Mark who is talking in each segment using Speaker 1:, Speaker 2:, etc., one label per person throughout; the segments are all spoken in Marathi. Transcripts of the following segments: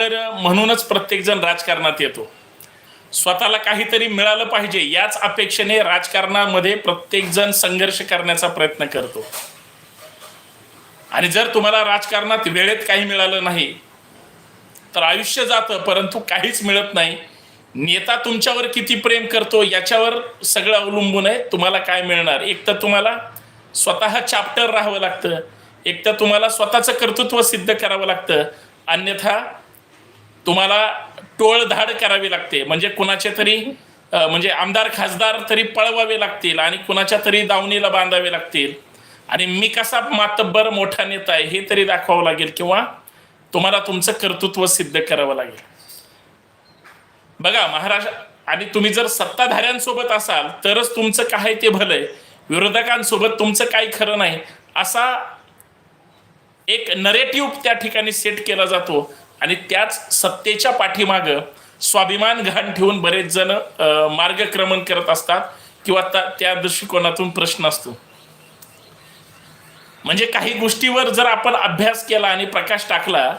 Speaker 1: तर म्हणूनच प्रत्येकजण राजकारणात येतो. स्वतःला काहीतरी मिळालं पाहिजे याच अपेक्षेने राजकारणामध्ये प्रत्येकजण संघर्ष करण्याचा प्रयत्न करतो. आणि जर तुम्हाला राजकारणात वेळेत काही मिळालं नाही तर आयुष्य जातं परंतु काहीच मिळत नाही. नेता तुमच्यावर किती प्रेम करतो याच्यावर सगळं अवलंबून आहे तुम्हाला काय मिळणार? एक तर तुम्हाला स्वतः चॅप्टर राहावं लागतं एक तर तुम्हाला स्वतःचं कर्तृत्व सिद्ध करावं लागतं अन्यथा तुम्हाला टोळधाड करावी लागते. म्हणजे कुणाचे तरी म्हणजे आमदार खासदार तरी पळवावे लागतील आणि कुणाच्या तरी दावणीला बांधावे लागतील. आणि मी कसा मातब्बर मोठा नेता आहे हे तरी दाखवावं लागेल किंवा तुम्हाला तुमचं कर्तृत्व सिद्ध करावं लागेल. बघा महाराष्ट्र आणि तुम्ही जर सत्ताधाऱ्यांसोबत असाल तरच तुमचं काय ते भलं आहे. विरोधकांसोबत तुमचं काही खरं नाही. असा एक नरेटिव्ह त्या ठिकाणी सेट केला जातो. आणि त्याच सत्तेच्या पाठीमागं स्वाभिमान घाण ठेवून बरेच जण मार्गक्रमण करत असतात किंवा त्या- त्या दृष्टिकोनातून प्रश्न असतो. म्हणजे काही गोष्टीवर जर आपण अभ्यास केला आणि प्रकाश टाकला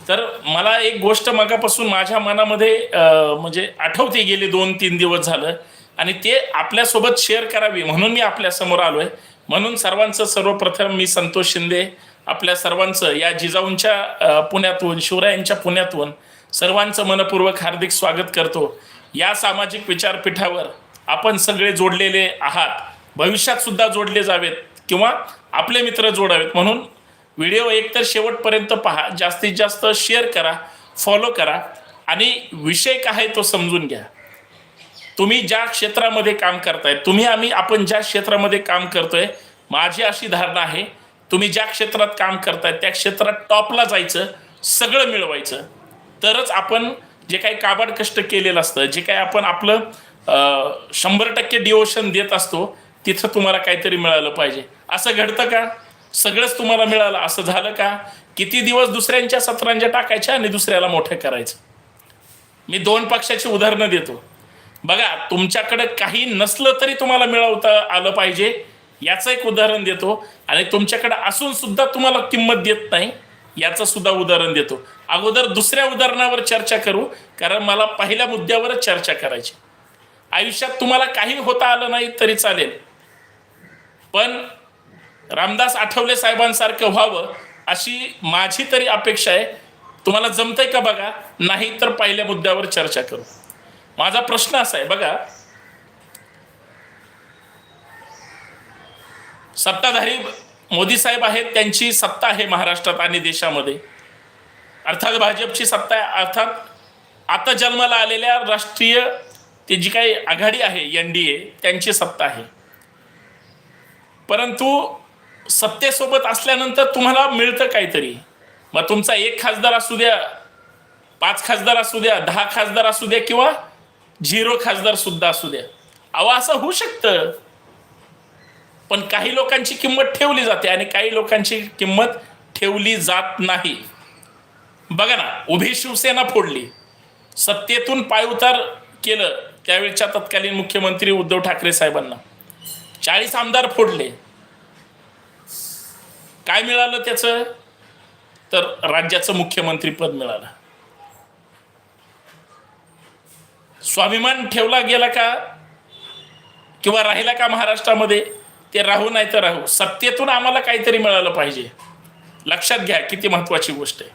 Speaker 1: तर मला एक गोष्ट मगापासून माझ्या मनामध्ये म्हणजे आठवते गेले दोन तीन दिवस झालं आणि ते आपल्यासोबत शेअर करावी म्हणून मी आपल्यासमोर आलो आहे म्हणून सर्वांचं सर्वप्रथम मी संतोष शिंदे आपल्या सर्वांचं या जिजाऊंच्या पुण्यातून शिवरायांच्या पुण्यातून सर्वांचं मनपूर्वक हार्दिक स्वागत करतो. या सामाजिक विचारपीठावर आपण सगळे जोडलेले आहात. भविष्यात सुद्धा जोडले जावेत किंवा आपले मित्र जोडावेत. म्हणून व्हिडिओ एकतर शेवटपर्यंत पहा जास्तीत जास्त शेअर करा फॉलो करा आणि विषय काय आहे तो समजून घ्या. तुम्ही ज्या क्षेत्रामध्ये काम करताय तुम्ही आम्ही आपण ज्या क्षेत्रामध्ये काम करतोय माझी अशी धारणा आहे तुम्ही ज्या क्षेत्रात काम करताय त्या क्षेत्रात टॉपला जायचं सगळं मिळवायचं. तरच आपण जे काही काबाड कष्ट केलेलं असतं जे काही आपण आपलं शंभर टक्के डिओशन देत असतो तिथं तुम्हाला काहीतरी मिळालं पाहिजे. असं घडतं का? सगळंच तुम्हाला मिळालं. असं झालं का? किती दिवस दुसऱ्यांच्या सत्रांच्या टाकायच्या आणि दुसऱ्याला मोठं करायचं? मी दोन पक्षाची उदाहरणं देतो. बघा तुमच्याकडे काही नसलं तरी तुम्हाला मिळवता आलं पाहिजे. याचं एक उदाहरण देतो. आणि तुमच्याकडे असून सुद्धा तुम्हाला किंमत देत नाही याचं सुद्धा उदाहरण देतो. अगोदर दुसऱ्या उदाहरणावर चर्चा करू कारण मला पहिल्या मुद्द्यावरच चर्चा करायची. आयुष्यात तुम्हाला काही होता आलं नाही तरी चालेल. पण रामदास आठवले साहेबांसारखं व्हावं अशी माझी तरी अपेक्षा आहे. तुम्हाला जमतंय का बघा? नाही तर पहिल्या मुद्द्यावर चर्चा करू. माझा प्रश्न असा आहे बघा. सत्ताधारी मोदी साहेब आहेत त्यांची सत्ता आहे महाराष्ट्रात आणि देशामध्ये. अर्थात भाजपची सत्ता आहे अर्थात आता जन्माला आलेल्या राष्ट्रीय ती जी काही आघाडी आहे एन डी ए त्यांची सत्ता आहे. परंतु सत्तेसोबत असल्यानंतर तुम्हाला मिळतं काहीतरी. मग तुमचा एक खासदार असू द्या पाच खासदार असू द्या दहा खासदार असू द्या किंवा झिरो खासदार सुद्धा असू द्या. अहो असं होऊ शकतं. पण काही लोकांची किंमत ठेवली जाते आणि काही लोकांची किंमत ठेवली जात नाही. बघा ना उभी शिवसेना फोडली. सत्तेतून पायउतार केलं त्यावेळच्या तत्कालीन मुख्यमंत्री उद्धव ठाकरे साहेबांना. चाळीस आमदार फोडले. काय मिळालं त्याचं? तर राज्याचं मुख्यमंत्रीपद मिळालं. स्वाभिमान ठेवला गेला का? किंवा राहिला का महाराष्ट्रामध्ये? ते राहू नाही तर राहू. सत्तेतून आम्हाला काहीतरी मिळालं पाहिजे. लक्षात घ्या किती महत्वाची गोष्ट आहे.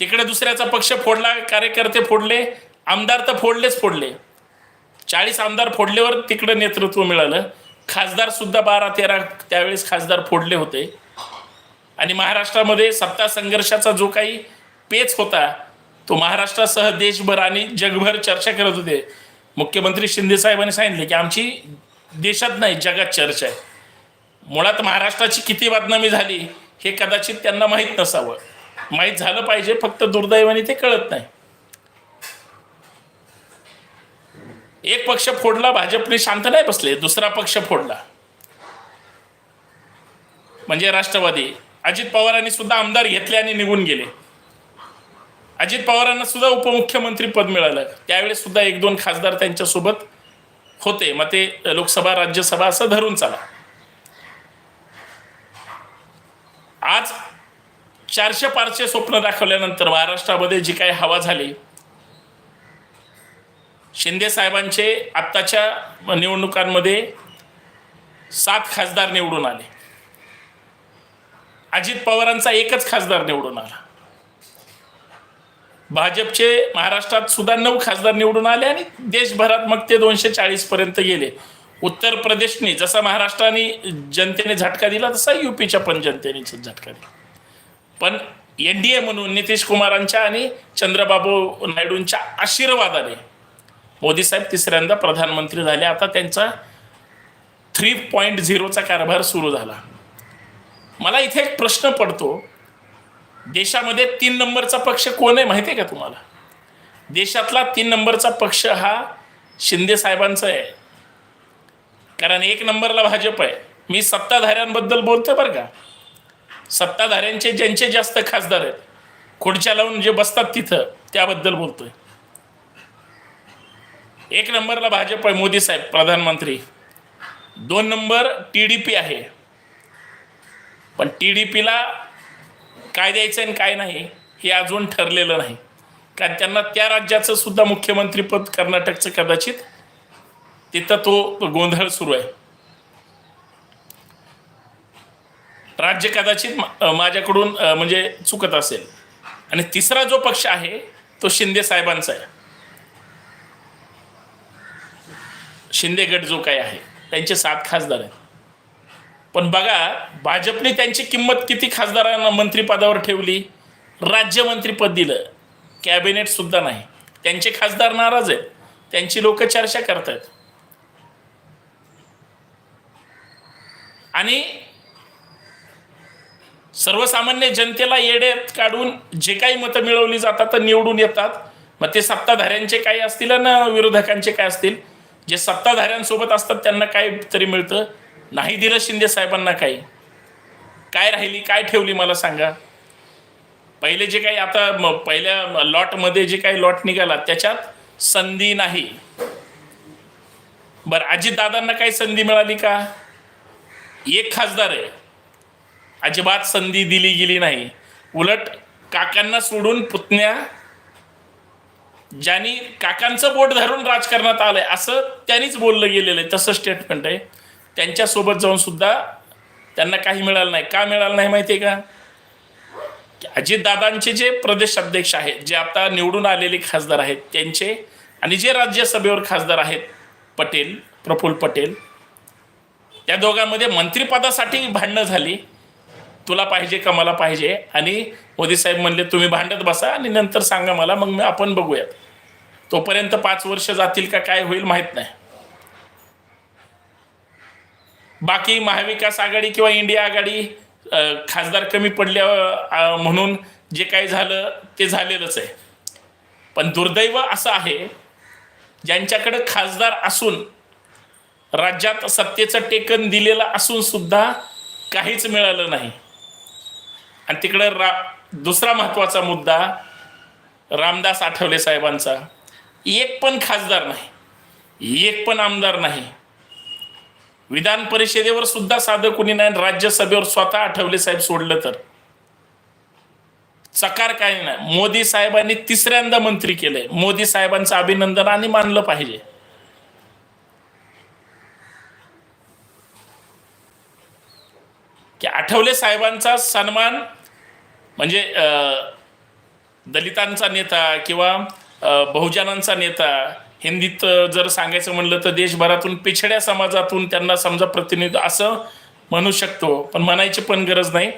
Speaker 1: तिकडे दुसऱ्याचा पक्ष फोडला कार्यकर्ते फोडले आमदार तर फोडलेच फोडले. चाळीस आमदार फोडल्यावर तिकडं नेतृत्व मिळालं. खासदार सुद्धा बारा तेरा त्यावेळेस खासदार फोडले होते. आणि महाराष्ट्रामध्ये सत्ता संघर्षाचा जो काही पेच होता तो महाराष्ट्रासह देशभर आणि जगभर चर्चा करत होते. मुख्यमंत्री शिंदे साहेबांनी सांगितले की आमची देशात नाही जगात चर्चा आहे. मुळात महाराष्ट्राची किती बदनामी झाली हे कदाचित त्यांना माहीत नसावं. माहीत झालं पाहिजे फक्त दुर्दैवाने ते कळत नाही. एक पक्ष फोडला भाजपने शांत नाही बसले दुसरा पक्ष फोडला. म्हणजे राष्ट्रवादी अजित पवारांनी सुद्धा आमदार घेतले आणि निघून गेले. अजित पवारांना सुद्धा उपमुख्यमंत्री पद मिळालं. त्यावेळेस सुद्धा एक दोन खासदार त्यांच्यासोबत होते. मग ते लोकसभा राज्यसभा असं धरून चाला. आज चारशे पारशे स्वप्न दाखवल्यानंतर महाराष्ट्रामध्ये जी काही हवा झाली शिंदे साहेबांचे आत्ताच्या निवडणुकांमध्ये सात खासदार निवडून आले. अजित पवारांचा एकच खासदार निवडून आला. भाजपचे महाराष्ट्रात सुद्धा नऊ खासदार निवडून आले आणि देशभरात मग ते दोनशे चाळीस पर्यंत गेले. उत्तर प्रदेशने जसा महाराष्ट्राने जनतेने झटका दिला तसा युपीच्या पण जनतेने झटका दिला. पण एन डी ए म्हणून नितीश कुमारांच्या आणि चंद्रबाबू नायडूंच्या आशीर्वादाने मोदी साहेब तिसऱ्यांदा प्रधानमंत्री झाले. आता त्यांचा थ्री पॉईंट झिरोचा कारभार सुरू झाला. मला इथे एक प्रश्न पडतो. देशामध्ये तीन नंबरचा पक्ष कोण आहे माहिती आहे का तुम्हाला? देशातला तीन नंबरचा पक्ष हा शिंदे साहेबांचा आहे. कारण एक नंबरला भाजप आहे. मी सत्ताधाऱ्यांबद्दल बोलतो बरं का. सत्ताधाऱ्यांचे ज्यांचे जास्त खासदार आहेत खुर्च्या लावून जे बसतात तिथं त्याबद्दल बोलतोय. एक नंबरला भाजप आहे मोदी साहेब प्रधानमंत्री. दोन नंबर टी डी पी आहे. पण टी डी पीला काय द्यायचं आणि काय नाही हे अजून ठरलेलं नाही. कारण त्यांना त्या राज्याचं सुद्धा मुख्यमंत्रीपद कर्नाटकचं कदाचित तिथं तो गोंधळ सुरू आहे. राज्य कदाचित माझ्याकडून म्हणजे चुकत असेल. आणि तिसरा जो पक्ष आहे तो शिंदे साहेबांचा आहे. शिंदे गट जो काही आहे त्यांचे सात खासदार आहेत. पण बघा भाजपने त्यांची किंमत किती खासदारांना मंत्रिपदावर ठेवली? राज्यमंत्रीपद दिलं. कॅबिनेट सुद्धा नाही. त्यांचे खासदार नाराज आहेत. त्यांची लोक चर्चा करतात. आणि सर्वसामान्य जनतेला येड्यात काढून जे काही मतं मिळवली जातात तर निवडून येतात. मग ते सत्ताधाऱ्यांचे काही असतील ना विरोधकांचे काय असतील? जे सत्ताधाऱ्यांसोबत असतात त्यांना काय तरी मिळतं? नाही दिलं शिंदे साहेबांना काही. काय राहिली काय ठेवली मला सांगा. पहिले जे काही आता पहिल्या लॉटमध्ये जे काही लॉट निघाला त्याच्यात संधी नाही. बरं अजितदादांना काही संधी मिळाली का? एक खासदार आहे. अजिबात संधी दिली गेली नाही. उलट काकांना सोडून पुतण्या ज्यांनी काकांचं बोट धरून राजकारणात आलंय असं त्यांनीच बोललं गेलेलं आहे. तसं स्टेटमेंट आहे. त्यांच्यासोबत जाऊन सुद्धा त्यांना काही मिळालं नाही. का मिळालं नाही माहिती आहे का? अजितदादांचे जे प्रदेश अध्यक्ष आहेत जे आता निवडून आलेले खासदार आहेत त्यांचे आणि जे राज्यसभेवर खासदार आहेत पटेल प्रफुल्ल पटेल त्या दोघांमध्ये मंत्रिपदासाठी भांडणं झाली. तुला पाहिजे का मला पाहिजे? आणि मोदी साहेब म्हणले तुम्ही भांडत बसा आणि नंतर सांगा मला मग मी आपण बघूयात. तोपर्यंत पाच वर्ष जातील का काय होईल माहीत नाही. बाकी महाविकास आघाडी किंवा इंडिया आघाडी खासदार कमी पडल्या म्हणून जे काही झालं ते झालेलंच आहे. पण दुर्दैव असं आहे ज्यांच्याकडं खासदार असून राज्यात सत्तेचं टेकन दिलेलं असून सुद्धा काहीच मिळालं नाही. आणि तिकडं रा दुसरा महत्त्वाचा मुद्दा रामदास आठवले साहेबांचा एक पण खासदार नाही. एक पण आमदार नाही. विधान परिषदेवर सुद्धा साधं कुणी नाही राज्यसभेवर स्वतः आठवले साहेब सोडलं तर. चकार काय नाही. मोदी साहेबांनी तिसऱ्यांदा मंत्री केलंय. मोदी साहेबांचं अभिनंदन आणि मानलं पाहिजे. की आठवले साहेबांचा सन्मान म्हणजे अं, दलितांचा नेता किंवा बहुजनांचा नेता हिंदीत जर सांगायचं म्हणलं तर देशभरातून पिछड्या समाजातून त्यांना समजा प्रतिनिधी असं म्हणू शकतो. पण म्हणायची पण गरज नाही.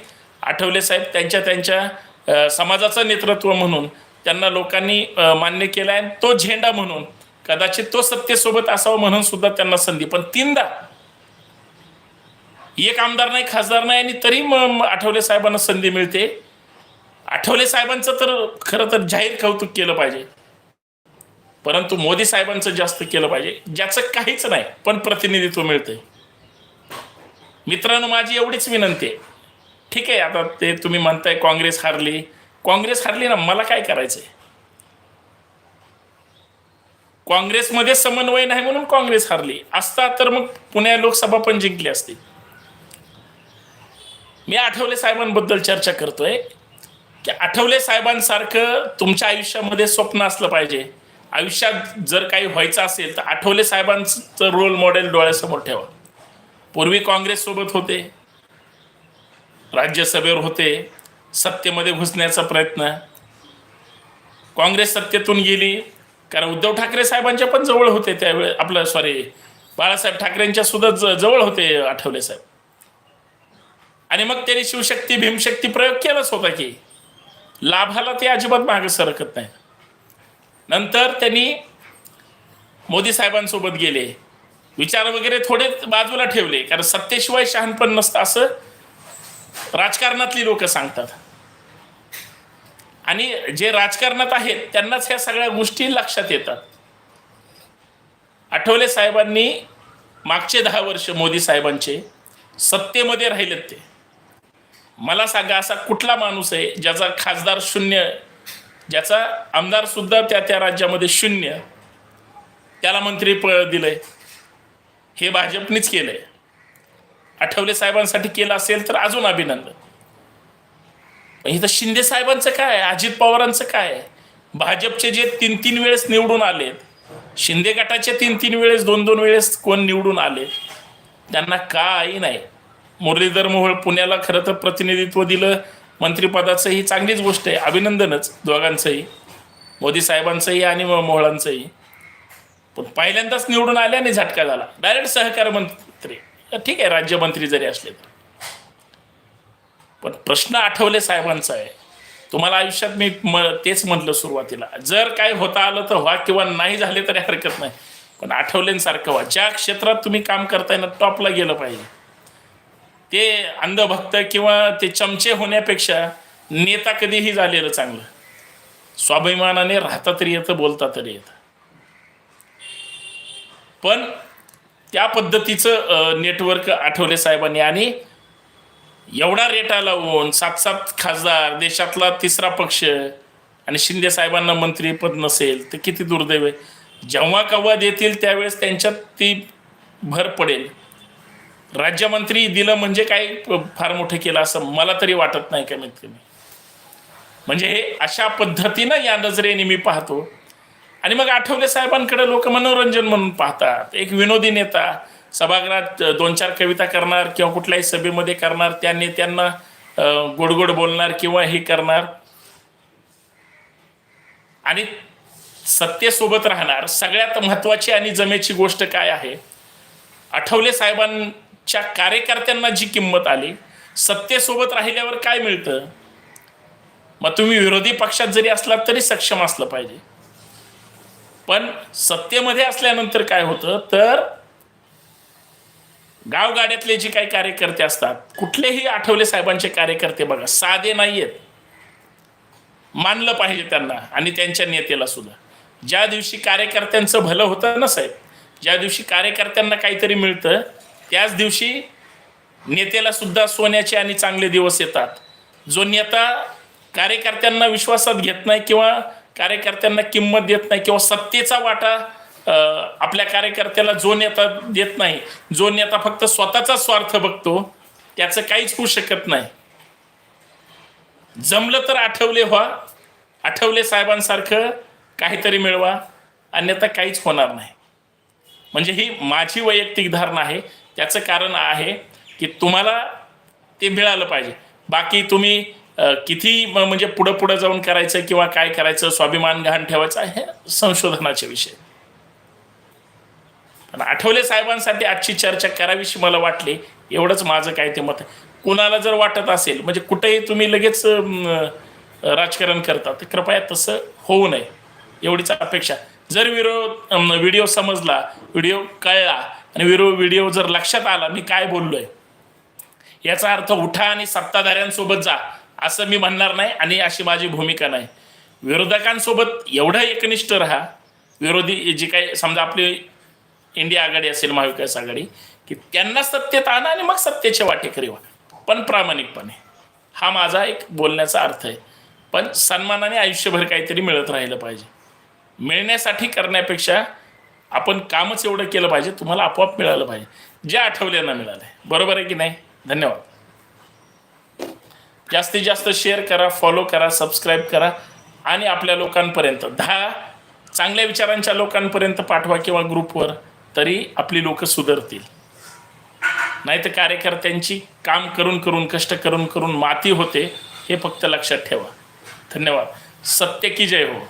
Speaker 1: आठवले साहेब त्यांच्या त्यांच्या समाजाचं नेतृत्व म्हणून त्यांना लोकांनी मान्य केलं आहे तो झेंडा म्हणून कदाचित तो सत्तेसोबत असावा म्हणून सुद्धा त्यांना संधी. पण तीनदा एक आमदार नाही खासदार नाही आणि तरी मग आठवले साहेबांना संधी मिळते. आठवले साहेबांचं तर खरं तर जाहीर कौतुक केलं पाहिजे. परंतु मोदी साहेबांचं जास्त केलं पाहिजे ज्याचं काहीच नाही पण प्रतिनिधित्व मिळतंय. मित्रांनो माझी एवढीच विनंती आहे. ठीक आहे आता ते तुम्ही म्हणताय काँग्रेस हारली. काँग्रेस हारली ना मला काय करायचंय? काँग्रेसमध्ये समन्वय नाही म्हणून काँग्रेस हारली. असता तर मग पुण्या लोकसभा पण जिंकली असती. मी आठवले साहेबांबद्दल चर्चा करतोय. की आठवले साहेबांसारखं तुमच्या आयुष्यामध्ये स्वप्न असलं पाहिजे. आयुष्यात जर काही व्हायचं असेल तर आठवले साहेबांचं रोल मॉडेल डोळ्यासमोर ठेवा. पूर्वी काँग्रेससोबत होते. राज्यसभेवर होते. सत्तेमध्ये घुसण्याचा प्रयत्न. काँग्रेस सत्तेतून गेली. कारण उद्धव ठाकरे साहेबांच्या पण जवळ होते त्यावेळे आपलं सॉरी बाळासाहेब ठाकरेंच्या सुद्धा ज जवळ होते आठवले साहेब. आणि मग त्यांनी शिवशक्ती भीमशक्ती प्रयोग केलाच होता की लाभाला ते अजिबात मागे सरकत नाही. नंतर त्यांनी मोदी साहेबांसोबत गेले. विचार वगैरे थोडे बाजूला ठेवले. कारण सत्तेशिवाय शहाणपण नसतं असं राजकारणातली लोक सांगतात. आणि जे राजकारणात आहेत त्यांनाच ह्या सगळ्या गोष्टी लक्षात येतात. आठवले साहेबांनी मागचे दहा वर्ष मोदी साहेबांचे सत्तेमध्ये राहिलेत ते. मला सांगा असा कुठला माणूस आहे ज्याचा खासदार शून्य ज्याचा आमदार सुद्धा त्या त्या राज्यामध्ये शून्य. त्याला मंत्रीपद दिलंय. हे भाजपनेच केलंय. आठवले साहेबांसाठी केलं असेल तर अजून अभिनंदन. पण इथं शिंदे साहेबांचं काय? अजित पवारांचं काय? भाजपचे जे तीन तीन वेळेस निवडून आलेत शिंदे गटाचे तीन तीन वेळेस दोन दोन वेळेस कोण निवडून आले? त्यांना काही नाही. मुरलीधर मोहोळ पुण्याला खरं तर प्रतिनिधित्व दिलं. मंत्रिपदाचं ही चांगलीच गोष्ट आहे. अभिनंदनच दोघांचंही. मोदी साहेबांचंही आणि मोहळांचंही. पण पहिल्यांदाच निवडून आल्याने आणि झटका झाला. डायरेक्ट सहकार मंत्री. ठीक आहे राज्यमंत्री जरी असले तर. पण प्रश्न आठवले साहेबांचा आहे. तुम्हाला आयुष्यात मी म तेच म्हटलं सुरुवातीला. जर काय होता आलं तर व्हा किंवा नाही झाले तरी हरकत नाही. पण आठवलेंसारखं व्हा. ज्या क्षेत्रात तुम्ही काम करताय ना टॉपला गेलं पाहिजे. ते अंधभक्त किंवा ते चमचे होण्यापेक्षा नेता कधीही झालेलं चांगलं. स्वाभिमानाने राहता तरी येतं बोलता तरी येतं. पण त्या पद्धतीचं नेटवर्क आठवले साहेबांनी आणि एवढा रेटा लावून सात सात खासदार देशातला तिसरा पक्ष आणि शिंदे साहेबांना मंत्रीपद नसेल तर किती दुर्दैव आहे. जेव्हा कव्वा देतील त्यावेळेस त्यांच्यात ती भर पडेल. राज्यमंत्री दिलं म्हणजे काय फार मोठं केलं असं मला तरी वाटत नाही कमीत कमी म्हणजे हे अशा पद्धतीनं या नजरेने मी पाहतो. आणि मग आठवले साहेबांकडे लोक मनोरंजन म्हणून पाहतात. एक विनोदी नेता सभागृहात दोन चार कविता करणार किंवा कुठल्याही सभेमध्ये करणार त्या नेत्यांना गोडगोड बोलणार किंवा हे करणार. आणि सत्तेसोबत राहणार सगळ्यात महत्त्वाची आणि जमेची गोष्ट काय आहे? आठवले च्या कार्यकर्त्यांना जी किंमत आली सत्तेसोबत राहिल्यावर काय मिळतं? मग तुम्ही विरोधी पक्षात जरी असलात तरी सक्षम असलं पाहिजे. पण सत्तेमध्ये असल्यानंतर काय होतं? तर गावगाड्यातले जे काही कार्यकर्ते असतात कुठलेही आठवले साहेबांचे कार्यकर्ते बघा साधे नाही आहेत मानलं पाहिजे त्यांना आणि त्यांच्या नेत्याला सुद्धा. ज्या दिवशी कार्यकर्त्यांचं भलं होतं ना साहेब ज्या दिवशी कार्यकर्त्यांना काहीतरी मिळतं त्याच दिवशी नेत्याला सुद्धा सोन्याचे आणि चांगले दिवस येतात. जो नेता कार्यकर्त्यांना विश्वासात घेत नाही किंवा कार्यकर्त्यांना किंमत देत नाही किंवा सत्तेचा वाटा आपल्या कार्यकर्त्याला जो नेता देत नाही जो नेता फक्त स्वतःचा स्वार्थ बघतो त्याचं काहीच होऊ शकत नाही. जमलं तर आठवले व्हा आठवले साहेबांसारखं काहीतरी मिळवा अन्यथा काहीच होणार नाही. म्हणजे ही माझी वैयक्तिक धारणा आहे. त्याचं कारण आहे की तुम्हाला ते मिळालं पाहिजे. बाकी तुम्ही किती म्हणजे पुढं पुढं जाऊन करायचं किंवा काय करायचं स्वाभिमान गहाण ठेवायचं हे संशोधनाचे विषय. पण आठवले साहेबांसाठी आजची चर्चा करावीशी मला वाटली. एवढंच माझं काय ते मत आहे. कुणाला जर वाटत असेल म्हणजे कुठेही तुम्ही लगेच राजकारण करता तर कृपया तसं होऊ नये. एवढीच अपेक्षा. जर विरोध व्हिडिओ समजला व्हिडिओ कळला आणि विरो व्हिडिओ जर लक्षात आला मी काय बोललोय? याचा अर्थ उठा आणि सत्ताधाऱ्यांसोबत जा असं मी म्हणणार नाही आणि अशी माझी भूमिका नाही. विरोधकांसोबत एवढं एकनिष्ठ राहा. विरोधी जी काही समजा आपली इंडिया आघाडी असेल महाविकास आघाडी की त्यांना सत्तेत आणा आणि मग सत्तेचे वाटेकरी व्हा. पण प्रामाणिकपणे. हा माझा एक बोलण्याचा अर्थ आहे. पण सन्मानाने आयुष्यभर काहीतरी मिळत राहिलं पाहिजे. मिळण्यासाठी करण्यापेक्षा आपण कामच एवढं केलं पाहिजे तुम्हाला आपोआप मिळालं पाहिजे. जे आठवल्यांना मिळालं बरोबर आहे की नाही? धन्यवाद. जास्तीत जास्त शेअर करा फॉलो करा सबस्क्राईब करा आणि आपल्या लोकांपर्यंत. दहा चांगल्या विचारांच्या लोकांपर्यंत पाठवा किंवा ग्रुपवर तरी आपली लोक सुधारतील. नाहीतर कार्यकर्त्यांची काम करून करून कष्ट करून करून माती होते हे फक्त लक्षात ठेवा. धन्यवाद. सत्य की जय हो.